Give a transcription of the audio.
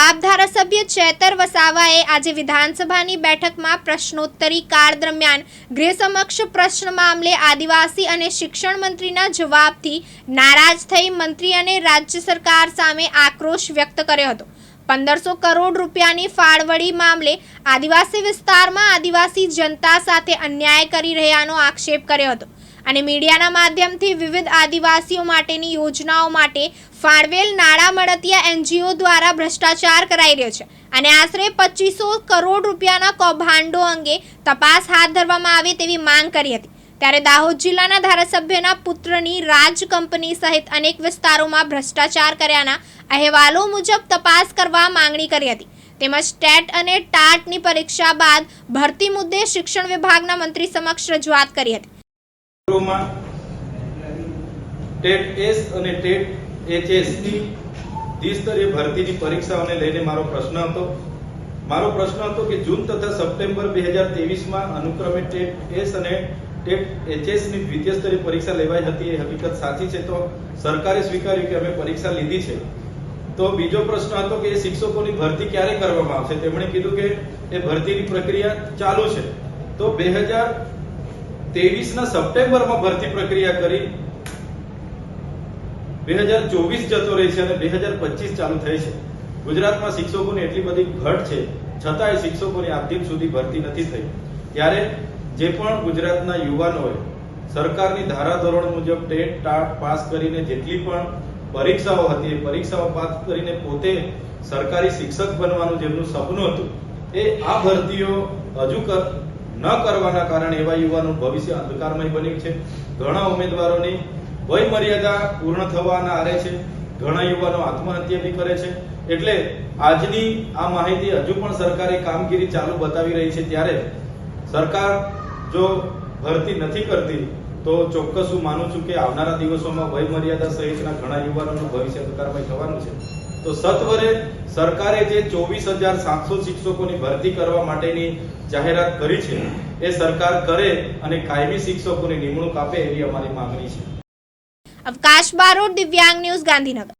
આપ ધારાસભ્ય ચેતર વસાવાએ આજે વિધાનસભાની બેઠકમાં પ્રશ્નોત્તરી કાળ દરમિયાન ગૃહ સમક્ષ પ્રશ્ન મામલે આદિવાસી અને શિક્ષણ મંત્રીના જવાબથી નારાજ થઈ મંત્રી અને રાજ્ય સરકાર સામે આક્રોશ વ્યક્ત કર્યો હતો. પંદરસો કરોડ રૂપિયાની ફાળવણી મામલે આદિવાસી વિસ્તારમાં આદિવાસી જનતા સાથે અન્યાય કરી રહ્યાનો આક્ષેપ કર્યો હતો. અને મીડિયાના માધ્યમથી વિવિધ આદિવાસીઓ માટેની યોજનાઓ માટે ફાળવેલ નાણાં મળતિયા એનજીઓ દ્વારા ભ્રષ્ટાચાર કરાઈ રહ્યો છે. અને આશરે પચીસો કરોડ રૂપિયાના કૌભાંડો અંગે તપાસ હાથ ધરવામાં આવે તેવી માંગ કરી હતી. ત્યારે દાહોદ જિલ્લાના ધારાસભ્યના પુત્રની રાજ કંપની સહિત અનેક વિસ્તારોમાં ભ્રષ્ટાચાર કર્યાના અહેવાલો મુજબ તપાસ કરવા માંગણી કરી હતી. તેમજ ટેટ અને ટાટની પરીક્ષા બાદ ભરતી મુદ્દે શિક્ષણ વિભાગના મંત્રી સમક્ષ રજૂઆત કરી હતી. ટેટ એસ અને ટેટ એચએસની દ્વિસ્તરીય ભરતીની પરીક્ષાઓને લઈને મારો પ્રશ્ન હતો. મારો પ્રશ્ન હતો કે જૂન તથા સપ્ટેમ્બર બે હજાર ત્રેવીસમાં અનુક્રમે ટેટ એસ અને ટેટ એચએસની દ્વિતીય સ્તરીય પરીક્ષા લેવાઈ હતી એ હકીકત સાચી છે તો સરકારે સ્વીકાર્યું કે અમે પરીક્ષા લીધી છે. તો બીજો પ્રશ્ન હતો કે શિક્ષકોની ભરતી ક્યારે કરવામાં આવશે? તેમણે કીધું કે એ ભરતીની પ્રક્રિયા ચાલુ છે. તો બે હજાર ત્રેવીસના સપ્ટેમ્બરમાં ભરતી પ્રક્રિયા કરી. બે હજાર ચોવીસ જતો રહી છે અને બે હજાર પચીસ ચાલુ થઈ છે. ગુજરાતમાં શિક્ષકોની એટલી બધી ઘટ છે, છતાંય શિક્ષકોની આજ સુધી ભરતી નથી થઈ. ત્યારે જે પણ ગુજરાતના યુવાનોએ સરકારની ધારાધોરણ મુજબ ટેટ, ટાટ પાસ કરીને જેટલી પણ પરીક્ષાઓ હતી, એ પરીક્ષાઓ પાસ કરીને પોતે સરકારી શિક્ષક બનવાનું જેમનું સપનું હતું, એ આ ભરતીઓ હજુ ન કરવાના કારણે એવા યુવાનો ભવિષ્ય અંધકારમય બન્યું છે. ઘણા ઉમેદવારોની વય મર્યાદા પૂર્ણ થવાના આરે છે. ઘણા યુવાનો આત્મહત્યા બી કરે છે. એટલે આજની આ માહિતી હજુ પણ સરકારે કામગીરી ચાલુ બતાવી રહી છે. ત્યારે સરકાર જો ભરતી નથી કરતી, તો ચોક્કસ હું માનું છું કે આવનારા દિવસોમાં વય મર્યાદા સહિતના ઘણા યુવાનોનું ભવિષ્ય અંધકારમય થવાનું છે. તો સત્વરે સરકારે જે ચોવીસ હજાર સાતસો શિક્ષકોની ભરતી કરવા માટેની જાહેરાત કરી છે, એ સરકાર કરે અને કાયમી શિક્ષકોની નિમણૂક આપે એવી અમારી માંગણી છે. અવકાશ બારોટ, દિવ્યાંગ ન્યૂઝ, ગાંધીનગર.